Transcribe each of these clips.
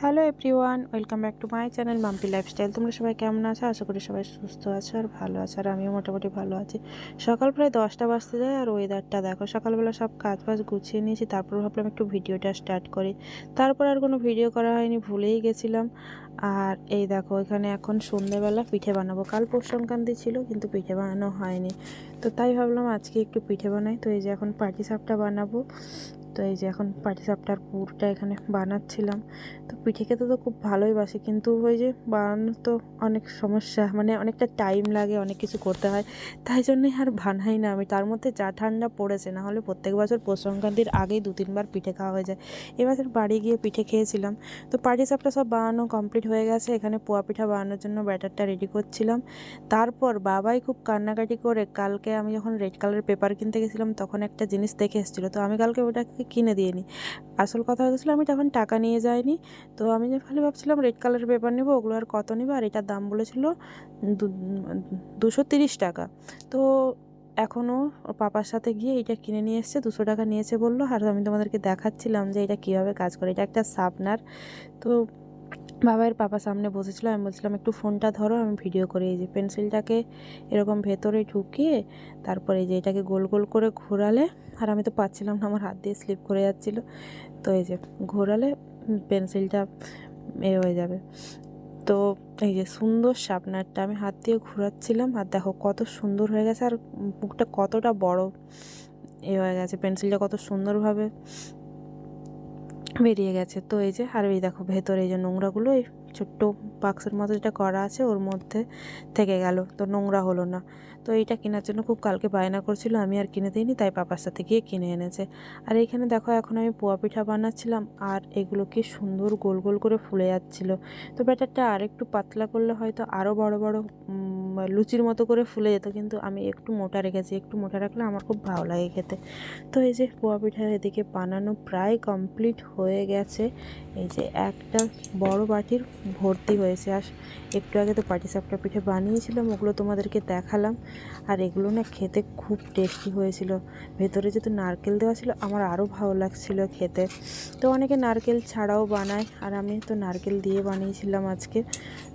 Hello everyone, welcome back to my channel Mampi lifestyle. তোমরা সবাই কেমন আছো? আশা করি সবাই সুস্থ আছো আর ভালো আছো, আর আমিও মোটামুটি ভালো আছি। সকাল প্রায় দশটা বাজতে যায় আর ওয়েদারটা দেখো, সকালবেলা সব কাজ বাজ গুছিয়ে নিয়েছি, তারপর ভাবলাম একটু ভিডিওটা স্টার্ট করি। তারপর আর কোনো ভিডিও করা হয়নি, ভুলেই গেছিলাম। আর এই দেখো, এখানে এখন সন্ধ্যেবেলা পিঠে বানাবো। কাল পৌষ সংক্রান্তি ছিল, কিন্তু পিঠে বানানো হয়নি। তো তাই ভাবলাম আজকে একটু পিঠে বানাই। তো এই যে এখন পাটি সাপটা বানাবো। তো এই যে এখন পাটিসাপটার পুরটা এখানে বানাচ্ছিলাম। তো পিঠে খেতে তো খুব ভালোই বাসি, কিন্তু ওই যে বানানো তো অনেক সমস্যা মানে অনেকটা টাইম লাগে, অনেক কিছু করতে হয়। তাই জন্যই আর বানাই না আমি, তার মধ্যে যা ঠান্ডা পড়েছে না হলে প্রত্যেক বছর পৌষ সংক্রান্তির আগেই দু তিনবার পিঠে খাওয়া হয়ে যায়। এবছর বাড়ি গিয়ে পিঠে খেয়েছিলাম। তো পাটিসাপটা সব বানানো কমপ্লিট হয়ে গেছে, এখানে পোয়া পিঠা বানানোর জন্য ব্যাটারটা রেডি করছিলাম। তারপর বাবাই খুব কান্নাকাটি করে, কালকে আমি যখন রেড কালারের পেপার কিনতে গেছিলাম, তখন একটা জিনিস দেখে এসেছিল। তো আমি কালকে ওটাকে কিনে দিয়ে নিই আসল কথা হয়েছিল আমি তখন টাকা নিয়ে যাইনি। তো আমি যে খালি ভাবছিলাম রেড কালারের পেপার নেব, ওগুলো আর কত নেব? আর এটার দাম বলেছিল দুশো তিরিশ টাকা। তো এখনও পাপার সাথে গিয়ে এটা কিনে নিয়ে এসছে, দুশো টাকা নিয়েছে বলল। আর আমি তোমাদেরকে দেখাচ্ছিলাম যে এটা কীভাবে কাজ করে। এটা একটা সাপনার তো বাবার পাপা সামনে বসেছিল, আমি বলছিলাম, একটু ফোনটা ধরো, আমি ভিডিও করে এই যে পেন্সিলটাকে এরকম ভেতরে ঢুকিয়ে তারপরে এই যে এটাকে গোল গোল করে ঘোরালে, আর আমি তো পাচ্ছিলাম না, আমার হাত দিয়ে স্লিপ করে যাচ্ছিল। তো এই যে ঘোরালে পেন্সিলটা এ হয়ে যাবে। তো এই যে সুন্দর শার্পনারটা আমি হাত দিয়ে ঘোরাচ্ছিলাম, আর দেখো কত সুন্দর হয়ে গেছে, আর মুখটা কতটা বড় এ হয়ে গেছে, পেন্সিলটা কত সুন্দরভাবে বেরিয়ে গেছে। তো এই যে, আর এই দেখো, ভেতরে এই যে নোংরাগুলো, এই ছোট্ট বাক্সের মতো যেটা করা আছে, ওর মধ্যে থেকে গেল। তো নোংরা হলো না। তো এইটা কেনার জন্য খুব কালকে বায়না করছিল, আমি আর কিনে দিইনি, তাই পাপার সাথে গিয়ে কিনে এনেছে। আর এইখানে দেখো, এখন আমি পোয়া পিঠা বানাচ্ছিলাম, আর এগুলো কি সুন্দর গোল গোল করে ফুলে যাচ্ছিল। তো ব্যাটারটা আর একটু পাতলা করলে হয়তো আরও বড় বড় লুচির মতো করে ফুলে যেত, কিন্তু আমি একটু মোটা রেখেছি, একটু মোটা রাখলে আমার খুব ভালো লাগে খেতে। তো এই যে পোয়া পিঠা এদিকে বানানো প্রায় কমপ্লিট হয়ে গেছে। এই যে একটা বড় বাটির ভর্তি হয়েছে। আর একটু আগে তো পাটিসাপটা পিঠে বানিয়েছিলাম, ওগুলো তোমাদেরকে দেখালাম। আর এগুলো না খেতে খুব টেস্টি হয়েছিল। ভেতরে যেহেতু নারকেল দেওয়া ছিল, আমার আরও ভালো লাগছিল খেতে। তো অনেকে নারকেল ছাড়াও বানায়, আর আমি তো নারকেল দিয়ে বানিয়েছিলাম আজকে।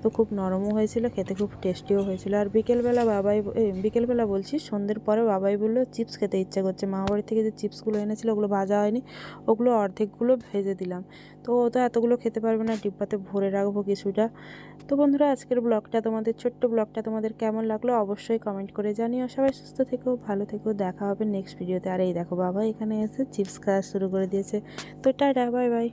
তো খুব নরমও হয়েছিল, খেতে খুব টেস্টিও হয়েছিল। আর বিকেলবেলা বাবাই বিকেলবেলা বলছি, সন্ধ্যের পরে বাবাই বলল, চিপস খেতে ইচ্ছা করছে। মা বাড়ি থেকে যে চিপসগুলো এনেছিল, ওগুলো ভাজা হয়নি, ওগুলো অর্ধেকগুলো ভেজে দিলাম। তো ও তো এতগুলো খেতে পারবে না ডিব্বাতে ভরে রাখব কিছুটা। তো বন্ধুরা, আজকের ব্লগটা, তোমাদের ছোট্ট ব্লগটা তোমাদের কেমন লাগল অবশ্যই কমেন্ট করে জানিও। সবাই সুস্থ থেকেও ভালো থেকেও দেখা হবে নেক্সট ভিডিওতে আর এই দেখো, বাবা এখানে এসে চিপস খাওয়া শুরু করে দিয়েছে। তো টাটা, বাই বাই।